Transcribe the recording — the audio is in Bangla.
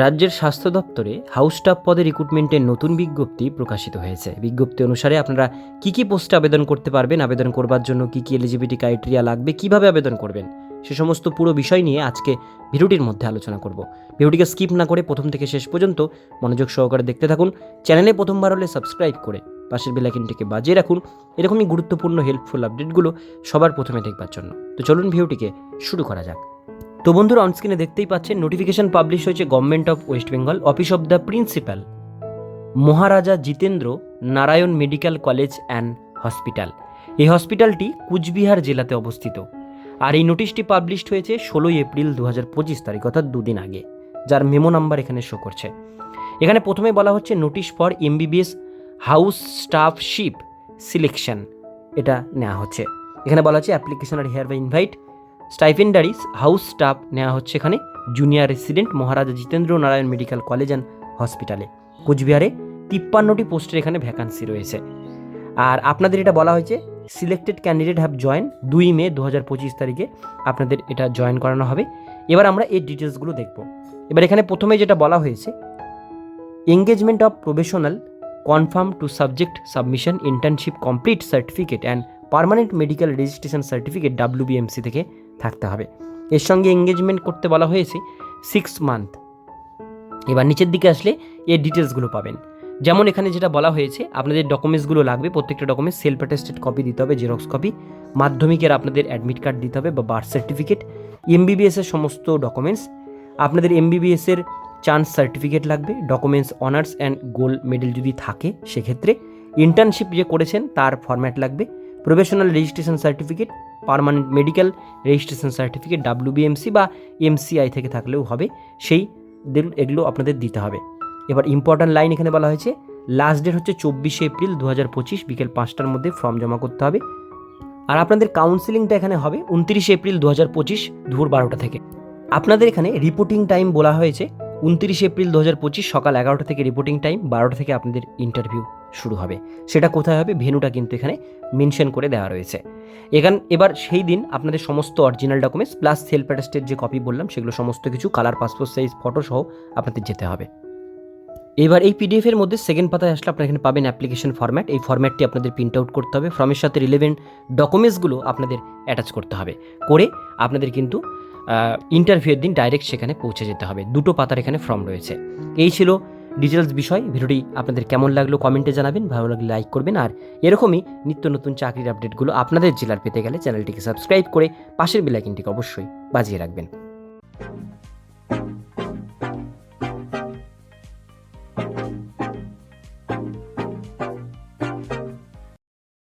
রাজ্যের স্বাস্থ্য দপ্তরে হাউস স্টাফ পদে রিক্রুটমেন্টের নতুন বিজ্ঞপ্তি প্রকাশিত হয়েছে। বিজ্ঞপ্তি অনুসারে আপনারা কি কি পোস্টে আবেদন করতে পারবেন, আবেদন করবার জন্য কি কি এলিজিবিলিটি ক্রাইটেরিয়া লাগবে, কীভাবে আবেদন করবেন, সে সমস্ত পুরো বিষয় নিয়ে আজকে ভিডিওটির মধ্যে আলোচনা করব। ভিডিওটিকে স্কিপ না করে প্রথম থেকে শেষ পর্যন্ত মনোযোগ সহকারে দেখতে থাকুন। চ্যানেলে প্রথমবার হলে সাবস্ক্রাইব করে পাশের বেলাইকিনটিকে বাজিয়ে রাখুন। এরকমই গুরুত্বপূর্ণ হেল্পফুল আপডেটগুলো সবার প্রথমে দেখবার জন্য। তো চলুন ভিডিওটিকে শুরু করা যাক। তো বন্ধুরা অনস্ক্রিনে দেখতেই পাচ্ছেন নোটিফিকেশন পাবলিশ হয়েছে government of West Bengal office of the principal Maharaja Jitendra Narayan medical college and hospital. এই হসপিটালটি কুচবিহার জেলাতে অবস্থিত। আর এই নোটিশটি পাবলিশড হয়েছে ষোলোই এপ্রিল দু হাজার পঁচিশ তারিখ, অর্থাৎ দুদিন আগে, যার মেমো নাম্বার এখানে শো করছে। এখানে প্রথমে বলা হচ্ছে notice for MBBS house staff ship selection এটা নেওয়া হচ্ছে। এখানে বলা হচ্ছে application R here by invite stipendiaries house staff নেওয়া হচ্ছে এখানে। Junior resident Maharaja Jitendra Narayan medical college and হসপিটালে। কোচবিহারে তিপ্পান্নটি পোস্টের এখানে ভ্যাকান্সি রয়েছে। আর আপনাদের এটা বলা হয়েছে, সিলেক্টেড ক্যান্ডিডেট হ্যাভ জয়েন দুই মে দু হাজার পঁচিশ তারিখে আপনাদের এটা জয়েন করানো হবে। এবার আমরা এর ডিটেলসগুলো দেখব। এবার এখানে প্রথমে যেটা বলা হয়েছে engagement of professional confirm to subject submission internship complete certificate and permanent medical registration certificate WBMC থেকে থাকতে হবে। এর সঙ্গে এঙ্গেজমেন্ট করতে বলা হয়েছে সিক্স মান্থ এবার নিচের দিকে আসলে এর ডিটেলসগুলো পাবেন। যেমন এখানে যেটা বলা হয়েছে, আপনাদের ডকুমেন্টসগুলো লাগবে, প্রত্যেকটা ডকুমেন্টস সেলফ অ্যাটেস্টেড কপি দিতে হবে জেরক্স কপি মাধ্যমিকের আপনাদের অ্যাডমিট কার্ড দিতে হবে বা বার্থ সার্টিফিকেট এমবিবিএসের সমস্ত ডকুমেন্টস আপনাদের এমবিবিএসের চান্স সার্টিফিকেট লাগবে documents honours and gold medal যদি থাকে, সেক্ষেত্রে ইন্টার্নশিপ যে করেছেন, তার ফরম্যাট লাগবে। Professional registration certificate, permanent medical registration certificate WBMC বা এমসিআই থেকে থাকলেও হবে। সেই এগুলো আপনাদের দিতে হবে। এবার ইম্পর্ট্যান্ট লাইন এখানে বলা হয়েছে লাস্ট ডেট হচ্ছে চব্বিশে এপ্রিল দু হাজার পঁচিশ, বিকেল পাঁচটার মধ্যে ফর্ম জমা করতে হবে। আর আপনাদের কাউন্সিলিংটা এখানে হবে, উনত্রিশে এপ্রিল দু হাজার পঁচিশ দুপুর বারোটা থেকে। আপনাদের এখানে রিপোর্টিং টাইম বলা হয়েছে উনত্রিশে এপ্রিল দু হাজার পঁচিশ সকাল এগারোটা থেকে রিপোর্টিং টাইম বারোটা থেকে আপনাদের ইন্টারভিউ শুরু হবে। সেটা কোথায় হবে? ভেনুটা কিন্তু এখানে মেনশন করে দেওয়া রয়েছে। এখান, এবার সেই দিন আপনাদের সমস্ত অরিজিনাল ডকুমেন্টস প্লাস সেলফ অ্যাটাস্টের যে কপি বললাম, সেগুলো সমস্ত কিছু কালার পাসপোর্ট সাইজ ফটো সহ আপনাদের যেতে হবে। এবার এই পিডিএফ এর মধ্যে সেকেন্ড পাতায় আসলে আপনারা এখানে পাবেন অ্যাপ্লিকেশন ফরম্যাট এই ফরম্যাটটি আপনাদের প্রিন্ট আউট করতে হবে। ফর্মের সাথে রিলেভেন্ট ডকুমেন্টসগুলো আপনাদের অ্যাটাচ করতে হবে। করে আপনাদের কিন্তু ইন্টারভিউয়ের দিন ডাইরেক্ট সেখানে পৌঁছে যেতে হবে। দুটো পাতার এখানে ফর্ম রয়েছে। এই ছিল ডিটেলস বিষয়। ভিডিওটি আপনাদের কেমন লাগল কমেন্টে জানাবেন। ভালো লাগলে লাইক করবেন। আর এরকমই নিত্য নতুন চাকরির আপডেটগুলো আপনাদের জেলার পেতে গেলে চ্যানেলটিকে সাবস্ক্রাইব করে পাশের বেলাইকিনটিকে অবশ্যই বাজিয়ে রাখবেন।